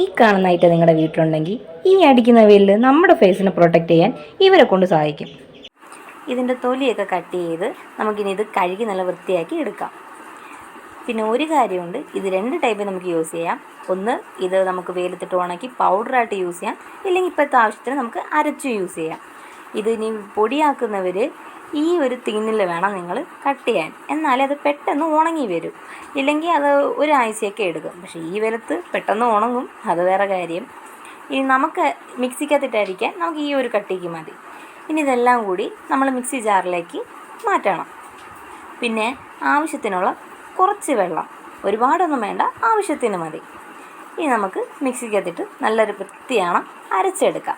ഈ കാണുന്ന ഐറ്റം നിങ്ങളുടെ വീട്ടിലുണ്ടെങ്കിൽ ഈ അടിക്കുന്ന വെയിലിൽ നമ്മുടെ ഫേസിനെ പ്രൊട്ടക്റ്റ് ചെയ്യാൻ ഇവരെ കൊണ്ട് സഹായിക്കും. ഇതിന്റെ തൊലിയൊക്കെ കട്ട് ചെയ്ത് നമുക്കിനി ഇത് കഴുകി നല്ല വൃത്തിയാക്കി എടുക്കാം. പിന്നെ ഒരു കാര്യമുണ്ട് ഇത് രണ്ട് ടൈപ്പ് നമുക്ക് യൂസ് ചെയ്യാം. ഒന്ന് ഇത് നമുക്ക് വെയിലത്തിട്ട് ഉണക്കി പൗഡറായിട്ട് യൂസ് ചെയ്യാം. ഇല്ലെങ്കിൽ ഇപ്പോഴത്തെ ആവശ്യത്തിന് നമുക്ക് അരച്ച് യൂസ് ചെയ്യാം. ഇത് ഇനി പൊടിയാക്കുന്നവർ ഈ ഒരു തീനിൽ വേണം നിങ്ങൾ കട്ട് ചെയ്യാൻ. എന്നാലേ അത് പെട്ടെന്ന് ഉണങ്ങി വരും. ഇല്ലെങ്കിൽ അത് ഒരാഴ്ചയൊക്കെ എടുക്കും. പക്ഷേ ഈ വിലത്ത് പെട്ടെന്ന് ഉണങ്ങും. അത് വേറെ കാര്യം. ഇനി നമുക്ക് മിക്സിക്കകത്തിട്ടരിക്കാൻ നമുക്ക് ഈ ഒരു കട്ടിക്ക് മതി. ഇനി ഇതെല്ലാം കൂടി നമ്മൾ മിക്സി ജാറിലേക്ക് മാറ്റണം. പിന്നെ ആവശ്യത്തിനുള്ള കുറച്ച് വെള്ളം. ഒരുപാടൊന്നും വേണ്ട. ആവശ്യത്തിന് മതി. ഇനി നമുക്ക് മിക്സിക്കകത്തിട്ട് നല്ലൊരു വൃത്തിയാണ് അരച്ചെടുക്കാം.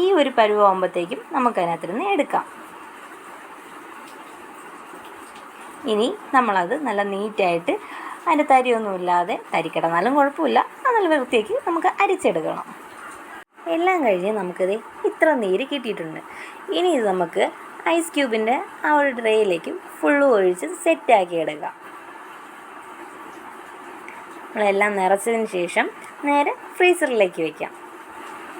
ഈ ഒരു പരുവാകുമ്പോഴത്തേക്കും നമുക്കതിനകത്ത് നിന്ന് എടുക്കാം. ഇനി നമ്മളത് നല്ല നീറ്റായിട്ട് അതിന്റെ തരിയൊന്നുമില്ലാതെ തരി കിടന്നാലും കുഴപ്പമില്ല. നല്ല വൃത്തിയാക്കി നമുക്ക് അരിച്ചെടുക്കണം. എല്ലാം കഴിഞ്ഞ് നമുക്കിത് ഇത്ര നീര് കിട്ടിയിട്ടുണ്ട്. ഇനി ഇത് നമുക്ക് ഐസ് ക്യൂബിന്റെ ആ ഒരു ട്രേയിലേക്ക് ഫുള്ള് ഒഴിച്ച് സെറ്റാക്കി എടുക്കാം. നമ്മളെല്ലാം നിറച്ചതിന് ശേഷം നേരെ ഫ്രീസറിലേക്ക് വെക്കാം.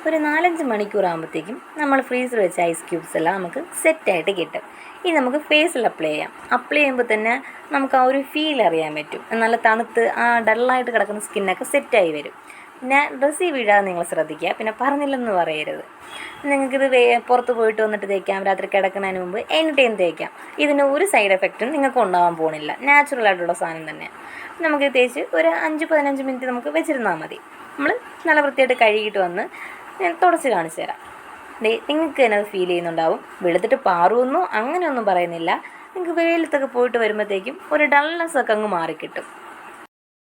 ഒരു നാലഞ്ച് മണിക്കൂർ ആകുമ്പോഴത്തേക്കും നമ്മൾ ഫ്രീസർ വെച്ച ഐസ് ക്യൂബ്സ് എല്ലാം നമുക്ക് സെറ്റായിട്ട് കിട്ടും. ഇനി നമുക്ക് ഫേസിൽ അപ്ലൈ ചെയ്യാം. അപ്ലൈ ചെയ്യുമ്പോൾ തന്നെ നമുക്ക് ആ ഒരു ഫീൽ അറിയാൻ പറ്റും. നല്ല തണുത്ത് ആ ഡള്ളായിട്ട് കിടക്കുന്ന സ്കിന്നൊക്കെ സെറ്റായി വരും. പിന്നെ ഡ്രസ്സിൽ വീഴാതെ നിങ്ങൾ ശ്രദ്ധിക്കുക. പിന്നെ പറഞ്ഞില്ലെന്ന് പറയരുത്. നിങ്ങൾക്കിത് വേ പുറത്ത് പോയിട്ട് വന്നിട്ട് തേക്കാം. രാത്രി കിടക്കുന്നതിന് മുമ്പ് എനി ടൈം തേക്കാം. ഇതിന് ഒരു സൈഡ് എഫക്റ്റും നിങ്ങൾക്ക് ഉണ്ടാവാൻ പോകുന്നില്ല നാച്ചുറൽ ആയിട്ടുള്ള സാധനം തന്നെ നമുക്ക് തേച്ച് ഒരു അഞ്ച് പതിനഞ്ച് മിനിറ്റ് നമുക്ക് വെച്ചിരുന്നാൽ മതി. നമ്മൾ നല്ല വൃത്തിയായിട്ട് കഴുകിയിട്ട് വന്ന് ഞാൻ തുടച്ച് കാണിച്ചു തരാം. നിങ്ങൾക്ക് തന്നെ അത് ഫീൽ ചെയ്യുന്നുണ്ടാവും. വെളുത്തിട്ട് പാറുമെന്നോ അങ്ങനെയൊന്നും പറയുന്നില്ല. നിങ്ങൾക്ക് വെയിലത്തൊക്കെ പോയിട്ട് വരുമ്പോഴത്തേക്കും ഒരു ഡൾനെസ് ഒക്കെ അങ്ങ് മാറിക്കിട്ടും.